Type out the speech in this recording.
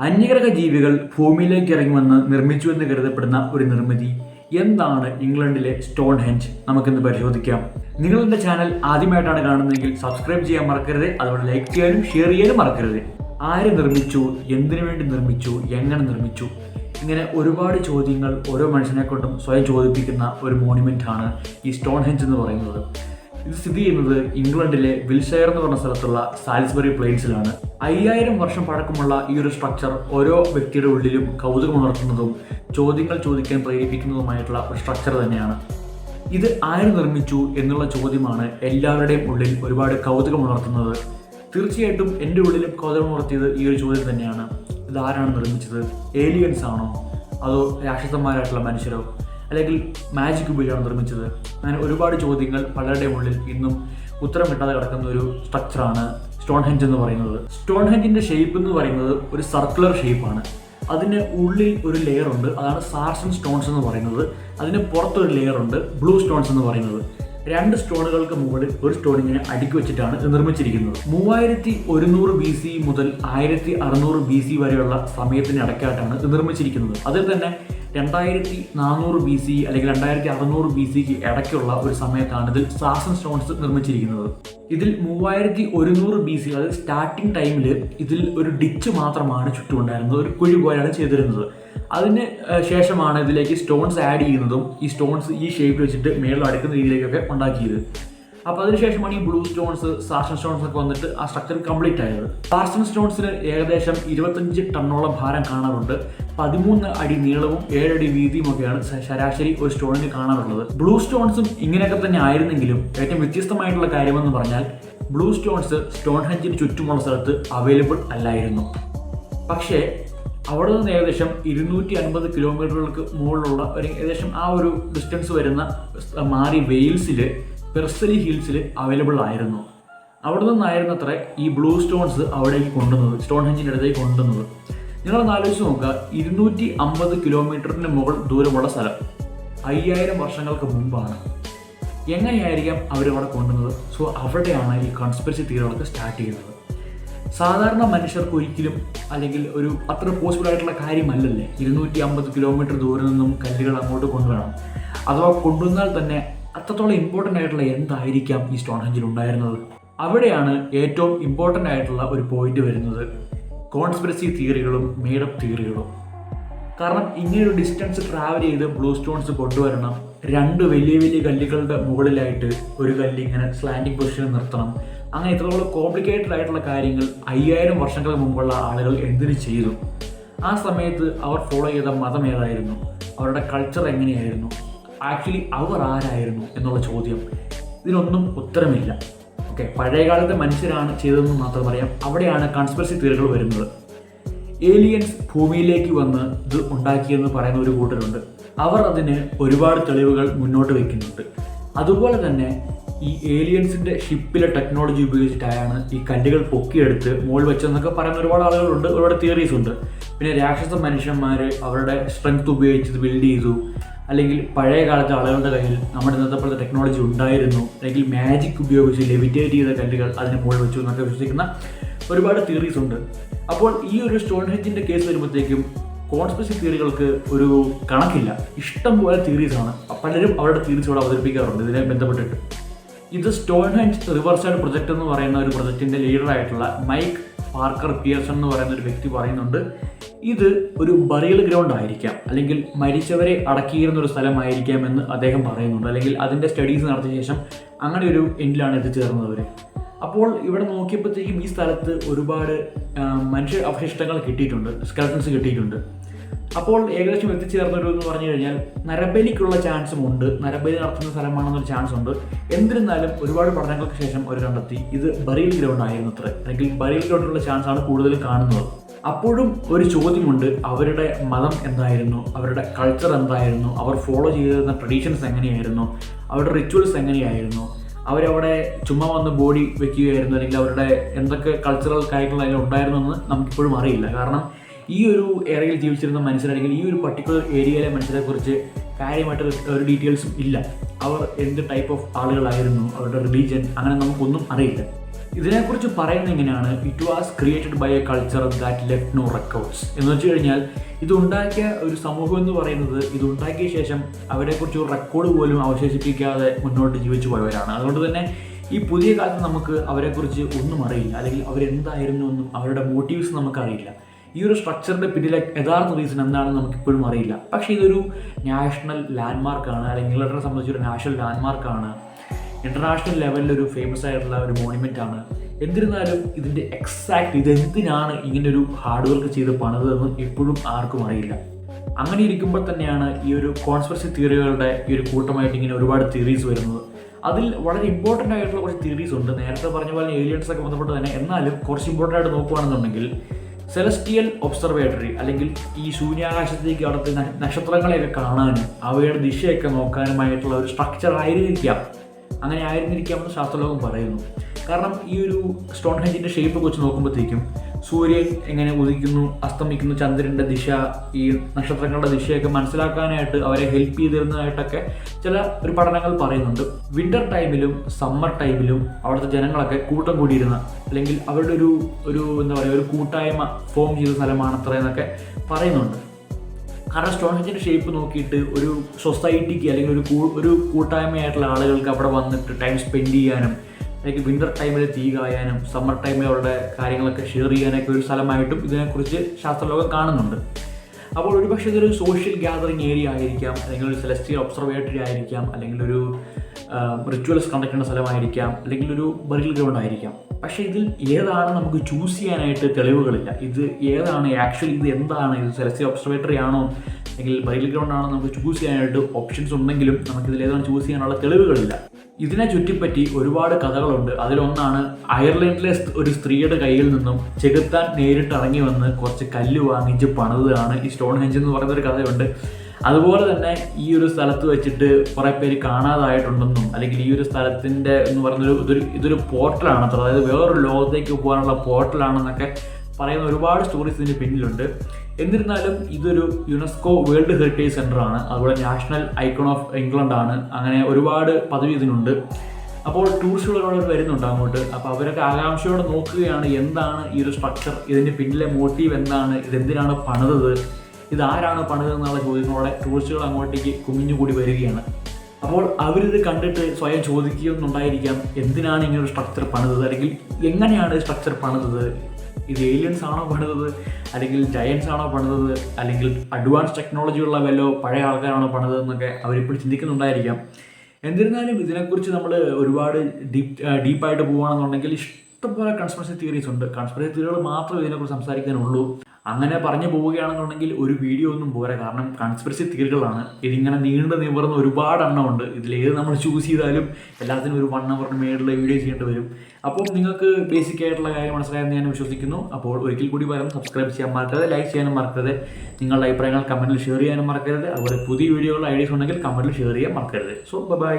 അന്യഗ്രഹ ജീവികൾ ഭൂമിയിലേക്ക് ഇറങ്ങി വന്ന് നിർമ്മിച്ചു എന്ന് കരുതപ്പെടുന്ന ഒരു നിർമ്മിതി. എന്താണ് ഇംഗ്ലണ്ടിലെ സ്റ്റോൺ ഹെഞ്ച് നമുക്കിന്ന് പരിശോധിക്കാം. നിങ്ങൾ എന്റെ ചാനൽ ആദ്യമായിട്ടാണ് കാണുന്നതെങ്കിൽ സബ്സ്ക്രൈബ് ചെയ്യാൻ മറക്കരുത്. അതുപോലെ ലൈക്ക് ചെയ്യാനും ഷെയർ ചെയ്യാനും മറക്കരുത്. ആര് നിർമ്മിച്ചു? എന്തിനു വേണ്ടി നിർമ്മിച്ചു? എങ്ങനെ നിർമ്മിച്ചു? ഇങ്ങനെ ഒരുപാട് ചോദ്യങ്ങൾ ഓരോ മനുഷ്യനെക്കൊണ്ടും സ്വയം ചോദിപ്പിക്കുന്ന ഒരു മോണുമെന്റ് ആണ് ഈ സ്റ്റോൺ ഹെഞ്ച് എന്ന് പറയുന്നത്. ഇത് സ്ഥിതി ചെയ്യുന്നത് ഇംഗ്ലണ്ടിലെ വിൽഷയർ എന്ന് പറഞ്ഞ സ്ഥലത്തുള്ള സാലിസ്ബറി പ്ലെയിൻസിലാണ്. അയ്യായിരം വർഷം പഴക്കമുള്ള ഈ ഒരു സ്ട്രക്ചർ ഓരോ വ്യക്തിയുടെ ഉള്ളിലും കൗതുകമുണർത്തുന്നതും ചോദ്യങ്ങൾ ചോദിക്കാൻ പ്രേരിപ്പിക്കുന്നതുമായിട്ടുള്ള ഒരു സ്ട്രക്ചർ തന്നെയാണ്. ഇത് ആര് നിർമ്മിച്ചു എന്നുള്ള ചോദ്യമാണ് എല്ലാവരുടെയും ഉള്ളിൽ ഒരുപാട് കൗതുകമുണർത്തുന്നത് തീർച്ചയായിട്ടും എന്റെ ഉള്ളിലും കൗതുകമുണർത്തിയത് ഈ ഒരു ചോദ്യം തന്നെയാണ്. ഇത് ആരാണ് നിർമ്മിച്ചത്? ഏലിയൻസ് ആണോ? അതോ രാക്ഷസന്മാരായിട്ടുള്ള മനുഷ്യരോ? അല്ലെങ്കിൽ മാജിക് ഉപയോഗിച്ചാണ് നിർമ്മിച്ചത്. അങ്ങനെ ഒരുപാട് ചോദ്യങ്ങൾ പലരുടെയും ഉള്ളിൽ ഇന്നും ഉത്തരം കിട്ടാതെ കിടക്കുന്ന ഒരു സ്ട്രക്ചറാണ് സ്റ്റോൺ ഹെഞ്ച് എന്ന് പറയുന്നത്. സ്റ്റോൺ ഹെഞ്ചിന്റെ ഷേപ്പ് എന്ന് പറയുന്നത് ഒരു സർക്കുലർ ഷേപ്പാണ് അതിന് ഉള്ളിൽ ഒരു ലെയർ ഉണ്ട്. അതാണ് സാർസൺ സ്റ്റോൺസ് എന്ന് പറയുന്നത്. അതിന് പുറത്തൊരു ലെയർ ഉണ്ട്. ബ്ലൂ സ്റ്റോൺസ് എന്ന് പറയുന്നത്. രണ്ട് സ്റ്റോണുകൾക്ക് മുകളിൽ ഒരു സ്റ്റോൺ ഇങ്ങനെ അടുക്കി വെച്ചിട്ടാണ് നിർമ്മിച്ചിരിക്കുന്നത്. മൂവായിരത്തി ഒരുന്നൂറ് ബി സി മുതൽ ആയിരത്തി അറുന്നൂറ് ബി സി വരെയുള്ള സമയത്തിന് അടക്കായിട്ടാണ് ഇത് നിർമ്മിച്ചിരിക്കുന്നത്. അതിൽ തന്നെ രണ്ടായിരത്തി നാനൂറ് ബി സി അല്ലെങ്കിൽ രണ്ടായിരത്തി അറുന്നൂറ് ബി സിക്ക് ഇടയ്ക്കുള്ള ഒരു സമയത്താണ് ഇതിൽ സാസൻ സ്റ്റോൺസ് നിർമ്മിച്ചിരിക്കുന്നത്. ഇതിൽ മൂവായിരത്തി ഒരുന്നൂറ് ബി സി അതായത് സ്റ്റാർട്ടിംഗ് ടൈമിൽ ഇതിൽ ഒരു ഡിച്ച് മാത്രമാണ് ചുറ്റുമുണ്ടായിരുന്നത്. ഒരു കുഴി പോലെയാണ് ചെയ്തിരുന്നത്. അതിന് ശേഷമാണ് ഇതിലേക്ക് സ്റ്റോൺസ് ആഡ് ചെയ്യുന്നതും ഈ സ്റ്റോൺസ് ഈ ഷേപ്പിൽ വെച്ചിട്ട് മേളിൽ അടുക്കുന്ന രീതിയിലേക്കൊക്കെ ഉണ്ടാക്കിയത്. അപ്പോൾ അതിനുശേഷമാണ് ഈ ബ്ലൂ സ്റ്റോൺസ് സാർസൺ സ്റ്റോൺസ് ഒക്കെ വന്നിട്ട് ആ സ്ട്രക്ചർ കംപ്ലീറ്റ് ആയത്. സാർസൺ സ്റ്റോൺസിന് ഏകദേശം ഇരുപത്തഞ്ച് ടണ്ണോളം ഭാരം കാണാറുണ്ട്. പതിമൂന്ന് അടി നീളവും ഏഴടി വീതിയും ഒക്കെയാണ് ശരാശരി ഒരു സ്റ്റോണിന് കാണാറുള്ളത്. ബ്ലൂ സ്റ്റോൺസും ഇങ്ങനെയൊക്കെ തന്നെ ആയിരുന്നെങ്കിലും ഏറ്റവും വ്യത്യസ്തമായിട്ടുള്ള കാര്യമെന്ന് പറഞ്ഞാൽ ബ്ലൂ സ്റ്റോൺസ് സ്റ്റോൺ ഹെഞ്ചിന് ചുറ്റുമുള്ള സ്ഥലത്ത് അവൈലബിൾ അല്ലായിരുന്നു. പക്ഷേ അവിടെ നിന്ന് ഏകദേശം ഇരുന്നൂറ്റി അൻപത് കിലോമീറ്ററുകൾക്ക് മുകളിലുള്ള ഒരു ഏകദേശം ആ ഒരു ഡിസ്റ്റൻസ് വരുന്ന മാറി വെയിൽസിൽ പെർസലി ഹിൽസിൽ അവൈലബിൾ ആയിരുന്നു. അവിടെ നിന്നായിരുന്നു അത്ര ഈ ബ്ലൂ സ്റ്റോൺസ് അവിടേക്ക് കൊണ്ടുവന്നത് സ്റ്റോൺ ഹെഞ്ചിന്റെ അടുത്തേക്ക് കൊണ്ടുവന്നത്. നിങ്ങളൊന്ന് ആലോചിച്ച് നോക്കുക ഇരുന്നൂറ്റി അമ്പത് കിലോമീറ്ററിന് മുകൾ ദൂരമുള്ള സ്ഥലം അയ്യായിരം വർഷങ്ങൾക്ക് മുമ്പാണ്. എങ്ങനെയായിരിക്കാം അവരവിടെ കൊണ്ടുവന്നത്? സോ അവിടെയാണ് ഈ കൺസ്പിറസി തിയറികളൊക്കെ സ്റ്റാർട്ട് ചെയ്യുന്നത്. സാധാരണ മനുഷ്യർക്ക് ഒരിക്കലും അല്ലെങ്കിൽ ഒരു അത്ര പോസിബിൾ ആയിട്ടുള്ള കാര്യമല്ലല്ലേ? ഇരുന്നൂറ്റി അമ്പത് കിലോമീറ്റർ ദൂരെ നിന്നും കല്ലുകൾ അങ്ങോട്ട് കൊണ്ടുവരണം. അഥവാ കൊണ്ടുവന്നാൽ തന്നെ അത്രത്തോളം ഇമ്പോർട്ടന്റ് ആയിട്ടുള്ള എന്തായിരിക്കാം ഈ സ്റ്റോൺഹെഞ്ചിൽ ഉണ്ടായിരുന്നത്? അവിടെയാണ് ഏറ്റവും ഇമ്പോർട്ടന്റ് ആയിട്ടുള്ള ഒരു പോയിന്റ് വരുന്നത്. കോൺസ്പിറസി തിയറികളും മേഡപ്പ് തിയറികളും കാരണം ഇങ്ങനെ ഒരു ഡിസ്റ്റൻസ് ട്രാവൽ ചെയ്ത് ബ്ലൂ സ്റ്റോൺസ് കൊണ്ടുവരണം രണ്ട് വലിയ വലിയ കല്ലുകളുടെ മുകളിലായിട്ട് ഒരു കല്ല് ഇങ്ങനെ സ്ലാൻഡിങ് പൊസിഷനിൽ നിർത്തണം. അങ്ങനെ ഇത്രത്തോളം കോംപ്ലിക്കേറ്റഡ് ആയിട്ടുള്ള കാര്യങ്ങൾ അയ്യായിരം വർഷങ്ങൾക്ക് മുമ്പുള്ള ആളുകൾ എന്തിനു ചെയ്തു? ആ സമയത്ത് അവർ ഫോളോ ചെയ്ത മതം ഏതായിരുന്നു? അവരുടെ കൾച്ചർ എങ്ങനെയായിരുന്നു? ആക്ച്വലി അവർ ആരായിരുന്നു എന്നുള്ള ചോദ്യം. ഇതിനൊന്നും ഉത്തരമില്ല. ഓക്കെ പഴയകാലത്തെ മനുഷ്യരാണ് ചെയ്തതെന്ന് മാത്രം പറയാം. അവിടെയാണ് കൺസ്പിറസി തിയറികൾ വരുന്നത്. ഏലിയൻസ് ഭൂമിയിലേക്ക് വന്ന് ഇത് ഉണ്ടാക്കിയെന്ന് പറയുന്ന ഒരു കൂട്ടരുണ്ട്. അവർ അതിന് ഒരുപാട് തെളിവുകൾ മുന്നോട്ട് വയ്ക്കുന്നുണ്ട് അതുപോലെ തന്നെ ഈ ഏലിയൻസിന്റെ ഷിപ്പിലെ ടെക്നോളജി ഉപയോഗിച്ചിട്ടായാണ് ഈ കല്ലുകൾ പൊക്കിയെടുത്ത് മുകളിൽ വെച്ചതെന്നൊക്കെ പറയുന്ന ഒരുപാട് ആളുകളുണ്ട് ഒരുപാട് തിയറീസ് ഉണ്ട്. പിന്നെ രാക്ഷസ മനുഷ്യന്മാർ അവരുടെ സ്ട്രെങ്ത് ഉപയോഗിച്ച് ബിൽഡ് ചെയ്തു. അല്ലെങ്കിൽ പഴയ കാലത്തെ ആളുകളുടെ കയ്യിൽ നമ്മുടെ ഇന്നത്തെ പോലത്തെ ടെക്നോളജി ഉണ്ടായിരുന്നു. അല്ലെങ്കിൽ മാജിക് ഉപയോഗിച്ച് ലെവിറ്റേറ്റ് ചെയ്ത കല്ലുകൾ അതിന് മുകളിൽ വെച്ചു എന്നൊക്കെ വിശ്വസിക്കുന്ന ഒരുപാട് തിയറീസ് ഉണ്ട്. അപ്പോൾ ഈ ഒരു സ്റ്റോൺ ഹെഞ്ചിന്റെ കേസ് വരുമ്പോഴത്തേക്കും കോൺസ്പെസി തിയറികൾക്ക് ഒരു കണക്കില്ല. ഇഷ്ടം പോലെ തിയറീസ് ആണ്. പലരും അവരുടെ തിയറീസ് ഇവിടെ അവതരിപ്പിക്കാറുണ്ട്. ഇതിനെ ബന്ധപ്പെട്ടിട്ട്. ഇത് സ്റ്റോൺ ഹെഞ്ച് റിവേഴ്സൈഡ് പ്രൊജക്ട് എന്ന് പറയുന്ന ഒരു പ്രൊജക്ടിന്റെ ലീഡറായിട്ടുള്ള മൈക്ക് പാർക്കർ പിയർസൺ എന്ന് പറയുന്ന ഒരു വ്യക്തി പറയുന്നുണ്ട്. ഇത് ഒരു ബറിയൽ ഗ്രൗണ്ട് ആയിരിക്കാം. അല്ലെങ്കിൽ മരിച്ചവരെ അടക്കിയിരുന്ന ഒരു സ്ഥലമായിരിക്കാം എന്ന് അദ്ദേഹം പറയുന്നുണ്ട്. അല്ലെങ്കിൽ അതിന്റെ സ്റ്റഡീസ് നടത്തിയ ശേഷം അങ്ങനെ ഒരു എൻഡിലാണ് എത്തിച്ചേർന്നത് അവർ അപ്പോൾ ഇവിടെ നോക്കിയപ്പോഴത്തേക്കും ഈ സ്ഥലത്ത് ഒരുപാട് മനുഷ്യ അവശിഷ്ടങ്ങൾ കിട്ടിയിട്ടുണ്ട്. സ്കെൽട്ടൻസ് കിട്ടിയിട്ടുണ്ട്. അപ്പോൾ ഏകദേശം എത്തിച്ചേർന്നൊരു എന്ന് പറഞ്ഞു കഴിഞ്ഞാൽ നരബലിക്കുള്ള ചാൻസും ഉണ്ട്. നരബലി നടത്തുന്ന സ്ഥലമാണെന്നൊരു ചാൻസ് ഉണ്ട്. എന്നിരുന്നാലും ഒരുപാട് പഠനങ്ങൾക്ക് ശേഷം അവർ കണ്ടെത്തി. ഇത് ബറിയൽ ഗ്രൗണ്ട് ആയിരുന്നു അത്ര അല്ലെങ്കിൽ ബറിയൽ ഗ്രൗണ്ടിലുള്ള ചാൻസ് ആണ് കൂടുതൽ കാണുന്നത്. അപ്പോഴും ഒരു ചോദ്യമുണ്ട്. അവരുടെ മതം എന്തായിരുന്നു? അവരുടെ കൾച്ചർ എന്തായിരുന്നു? അവർ ഫോളോ ചെയ്തിരുന്ന ട്രഡീഷൻസ് എങ്ങനെയായിരുന്നു? അവരുടെ റിച്വൽസ് എങ്ങനെയായിരുന്നു? അവരവിടെ ചുമ്മാ വന്ന് ബോഡി വെക്കുകയായിരുന്നു? അല്ലെങ്കിൽ അവരുടെ എന്തൊക്കെ കൾച്ചറൽ കാര്യങ്ങൾ അതിൽ ഉണ്ടായിരുന്നു എന്ന് നമുക്കിപ്പോഴും അറിയില്ല. കാരണം ഈ ഒരു ഏരിയയിൽ ജീവിച്ചിരുന്ന മനുഷ്യർ അല്ലെങ്കിൽ ഈ ഒരു പർട്ടിക്കുലർ ഏരിയയിലെ മനുഷ്യരെക്കുറിച്ച് കാര്യമായിട്ട് ഒരു ഡീറ്റെയിൽസും ഇല്ല. അവർ എന്ത് ടൈപ്പ് ഓഫ് ആളുകളായിരുന്നു? അവരുടെ റിലീജിയൻ അങ്ങനെ നമുക്കൊന്നും അറിയില്ല. ഇതിനെക്കുറിച്ച് പറയുന്നത് എങ്ങനെയാണ്? It was created by a culture that left no records എന്ന് വെച്ച് കഴിഞ്ഞാൽ ഇതുണ്ടാക്കിയ ഒരു സമൂഹം എന്ന് പറയുന്നത് ഇതുണ്ടാക്കിയ ശേഷം അവരെക്കുറിച്ച് ഒരു റെക്കോർഡ് പോലും അവശേഷിപ്പിക്കാതെ മുന്നോട്ട് ജീവിച്ചു പോയവരാണ്. അതുകൊണ്ട് തന്നെ ഈ പുതിയ കാലത്ത് നമുക്ക് അവരെക്കുറിച്ച് ഒന്നും അറിയില്ല. അല്ലെങ്കിൽ അവരെന്തായിരുന്നു ഒന്നും അവരുടെ മോട്ടീവ്സ് നമുക്കറിയില്ല. ഈ ഒരു സ്ട്രക്ചറിന്റെ പിന്നിലെ യഥാർത്ഥ റീസൺ എന്താണെന്ന് നമുക്കിപ്പോഴും അറിയില്ല. പക്ഷേ ഇതൊരു നാഷണൽ ലാൻഡ്മാർക്കാണ് അല്ലെങ്കിൽ ഇംഗ്ലണ്ടിനെ സംബന്ധിച്ചൊരു നാഷണൽ ലാൻഡ്മാർക്കാണ് ഇന്റർനാഷണൽ ലെവലിൽ ഒരു ഫേമസ് ആയിട്ടുള്ള ഒരു മോണുമെന്റ് ആണ്. എന്നിരുന്നാലും ഇതിന്റെ എക്സാക്ട് ഇതെന്തിനാണ് ഇങ്ങനെ ഒരു ഹാർഡ് വർക്ക് ചെയ്ത് പണിതെന്ന് ഇപ്പോഴും ആർക്കും അറിയില്ല. അങ്ങനെ ഇരിക്കുമ്പോൾ തന്നെയാണ് ഈ ഒരു കോൺസ്പെറസി തിയറികളുടെ ഈ ഒരു കൂട്ടമായിട്ട് ഇങ്ങനെ ഒരുപാട് തിയറീസ് വരുന്നത്. അതിൽ വളരെ ഇമ്പോർട്ടന്റ് ആയിട്ടുള്ള കുറച്ച് തിയറീസ് ഉണ്ട്. നേരത്തെ പറഞ്ഞ പോലെ ഏലിയൻസൊക്കെ ബന്ധപ്പെട്ട് തന്നെ എന്നാലും കുറച്ച് ഇമ്പോർട്ടന്റ് ആയിട്ട് നോക്കുകയാണെന്നുണ്ടെങ്കിൽ സെലസ്റ്റിയൽ ഒബ്സർവേറ്ററി അല്ലെങ്കിൽ ഈ ശൂന്യാകാശത്തേക്ക് അവിടുത്തെ നക്ഷത്രങ്ങളെയൊക്കെ കാണാനും അവയുടെ ദിശയൊക്കെ നോക്കാനുമായിട്ടുള്ള ഒരു സ്ട്രക്ചർ ആയിരിക്കാം. അങ്ങനെ ആയിരുന്നിരിക്കാമെന്ന് ശാസ്ത്രലോകം പറയുന്നു. കാരണം ഈ ഒരു സ്റ്റോൺ ഹെഞ്ചിന്റെ ഷേപ്പ് വെച്ച് നോക്കുമ്പോഴത്തേക്കും സൂര്യൻ എങ്ങനെ ഉദിക്കുന്നു അസ്തമിക്കുന്നു ചന്ദ്രന്റെ ദിശ ഈ നക്ഷത്രങ്ങളുടെ ദിശയൊക്കെ മനസ്സിലാക്കാനായിട്ട് അവരെ ഹെൽപ്പ് ചെയ്തിരുന്നതായിട്ടൊക്കെ ചില ഒരു പഠനങ്ങൾ പറയുന്നുണ്ട്. വിന്റർ ടൈമിലും സമ്മർ ടൈമിലും അവിടുത്തെ ജനങ്ങളൊക്കെ കൂട്ടം കൂടിയിരുന്ന അല്ലെങ്കിൽ അവരുടെ ഒരു ഒരു എന്താ പറയുക ഒരു കൂട്ടായ്മ ഫോം ചെയ്ത സ്ഥലമാണ് അത്ര എന്നൊക്കെ പറയുന്നുണ്ട്. കാരണം സ്റ്റോൺഹെഞ്ചിന്റെ ഷേപ്പ് നോക്കിയിട്ട് ഒരു സൊസൈറ്റിക്ക് അല്ലെങ്കിൽ ഒരു ഒരു കൂട്ടായ്മയായിട്ടുള്ള ആളുകൾക്ക് അവിടെ വന്നിട്ട് ടൈം സ്പെൻഡ് ചെയ്യാനും അല്ലെങ്കിൽ വിന്റർ ടൈമിൽ തീ കായാനും സമ്മർ അവരുടെ കാര്യങ്ങളൊക്കെ ഷെയർ ചെയ്യാനൊക്കെ ഒരു സ്ഥലമായിട്ടും ഇതിനെക്കുറിച്ച് ശാസ്ത്രലോകം കാണുന്നുണ്ട്. അപ്പോൾ ഒരുപക്ഷെ ഇതൊരു സോഷ്യൽ ഗ്യാതറിങ് ഏരിയ ആയിരിക്കാം അല്ലെങ്കിൽ ഒരു സെലസ്റ്റിയൽ ഒബ്സർവേറ്ററി ആയിരിക്കാം അല്ലെങ്കിൽ ഒരു റിച്വൽസ് കണ്ടക്ട് ചെയ്യുന്ന സ്ഥലമായിരിക്കാം അല്ലെങ്കിൽ ഒരു ബറിൽ ഗ്രൗണ്ട് ആയിരിക്കാം. പക്ഷേ ഇതിൽ ഏതാണ് നമുക്ക് ചൂസ് ചെയ്യാനായിട്ട് തെളിവുകളില്ല. ഇത് ഏതാണ് ആക്ച്വലി ഇത് എന്താണ്? ഇത് സെലസ്റ്റിയൽ ഒബ്സർവേറ്ററി ആണോ? അല്ലെങ്കിൽ ബൈൽ ഗ്രൗണ്ട് ആണ് നമുക്ക് ചൂസ് ചെയ്യാനായിട്ട് ഓപ്ഷൻസ് ഉണ്ടെങ്കിലും നമുക്കിതിൽ ഏതാണ് ചൂസ് ചെയ്യാനുള്ള തെളിവുകളില്ല. ഇതിനെ ചുറ്റിപ്പറ്റി ഒരുപാട് കഥകളുണ്ട്. അതിലൊന്നാണ് അയർലൻഡിലെ ഒരു സ്ത്രീയുടെ കയ്യിൽ നിന്നും ചെകുത്താൻ നേരിട്ട് ഇറങ്ങി വന്ന് കുറച്ച് കല്ല് വാങ്ങിച്ച് പണിതാണ് ഈ സ്റ്റോൺ ഹെഞ്ച് എന്ന് പറയുന്ന ഒരു കഥയുണ്ട്. അതുപോലെ തന്നെ ഈ ഒരു സ്ഥലത്ത് വെച്ചിട്ട് കുറേ പേര് കാണാതായിട്ടുണ്ടെന്നും അല്ലെങ്കിൽ ഈ ഒരു സ്ഥലത്തിന്റെ എന്ന് പറയുന്നൊരു ഇതൊരു ഇതൊരു പോർട്ടലാണ് അത്ര അതായത് വേറൊരു ലോകത്തേക്ക് പോകാനുള്ള പോർട്ടലാണെന്നൊക്കെ പറയുന്ന ഒരുപാട് സ്റ്റോറീസ് ഇതിന് പിന്നിലുണ്ട്. എന്നിരുന്നാലും ഇതൊരു യുനെസ്കോ വേൾഡ് ഹെറിറ്റേജ് സെന്റർ ആണ് അതുപോലെ നാഷണൽ ഐക്കൺ ഓഫ് ഇംഗ്ലണ്ട് ആണ് അങ്ങനെ ഒരുപാട് പദവി ഇതിനുണ്ട്. അപ്പോൾ ടൂറിസ്റ്റുകളോട് വരുന്നുണ്ട് അങ്ങോട്ട്. അപ്പോൾ അവരൊക്കെ ആകാംക്ഷയോടെ നോക്കുകയാണ് എന്താണ് ഈ ഒരു സ്ട്രക്ചർ ഇതിന്റെ പിന്നിലെ മോട്ടീവ് എന്താണ് ഇതെന്തിനാണ് പണിതത് ഇതാരാണ് പണിതത് എന്നുള്ള ചോദ്യങ്ങളോടെ ടൂറിസ്റ്റുകൾ അങ്ങോട്ടേക്ക് കുമിഞ്ഞുകൂടി വരികയാണ്. അപ്പോൾ അവരിത് കണ്ടിട്ട് സ്വയം ചോദിക്കുകയൊന്നുണ്ടായിരിക്കാം എന്തിനാണ് ഇങ്ങനൊരു സ്ട്രക്ചർ പണിതത്? അല്ലെങ്കിൽ എങ്ങനെയാണ് സ്ട്രക്ചർ പണിതത്? ഇത് ഏലിയൻസ് ആണോ പണിതത്? അല്ലെങ്കിൽ ജയൻസ് ആണോ പണിതത്? അല്ലെങ്കിൽ അഡ്വാൻസ് ടെക്നോളജി ഉള്ള വല്ലോ പഴയ ആൾക്കാരാണോ പണിതത് എന്നൊക്കെ അവരിപ്പോൾ ചിന്തിക്കുന്നുണ്ടായിരിക്കാം. എന്നിരുന്നാലും ഇതിനെക്കുറിച്ച് നമ്മൾ ഒരുപാട് ഡീപ്പ് ഡീപ്പായിട്ട് പോകുകയാണെന്നുണ്ടെങ്കിൽ ഇഷ്ടംപോലെ കൺസ്പിറസി തിയറീസ് ഉണ്ട്. കൺസ്പിറസി തിയറികൾ മാത്രമേ ഇതിനെക്കുറിച്ച് സംസാരിക്കാനുള്ളൂ. അങ്ങനെ പറഞ്ഞു പോവുകയാണെന്നുണ്ടെങ്കിൽ ഒരു വീഡിയോ ഒന്നും പോരാ. കാരണം കൺസ്പിറസി തിയറികളാണ് ഇതിങ്ങനെ നീണ്ടു നിവർന്ന് ഒരുപാട് എണ്ണം ഉണ്ട്. ഇതിലേത് നമ്മൾ ചൂസ് ചെയ്താലും എല്ലാത്തിനും ഒരു വൺ അവറിന് മേലുള്ള വീഡിയോ ചെയ്യേണ്ടി വരും. അപ്പോൾ നിങ്ങൾക്ക് ബേസിക് ആയിട്ടുള്ള കാര്യം മനസ്സിലായെന്ന് ഞാൻ വിശ്വസിക്കുന്നു. അപ്പോൾ ഒരിക്കൽ കൂടി പറയാം സബ്സ്ക്രൈബ് ചെയ്യാൻ മറക്കരുത് ലൈക്ക് ചെയ്യാനും മറക്കരുത്. നിങ്ങളുടെ അഭിപ്രായങ്ങൾ കമന്റിൽ ഷെയർ ചെയ്യാനും മറക്കരുത്. അതുപോലെ പുതിയ വീഡിയോകളുടെ ഐഡിയസ് ഉണ്ടെങ്കിൽ കമന്റിൽ ഷെയർ ചെയ്യാൻ മറക്കരുത്. So by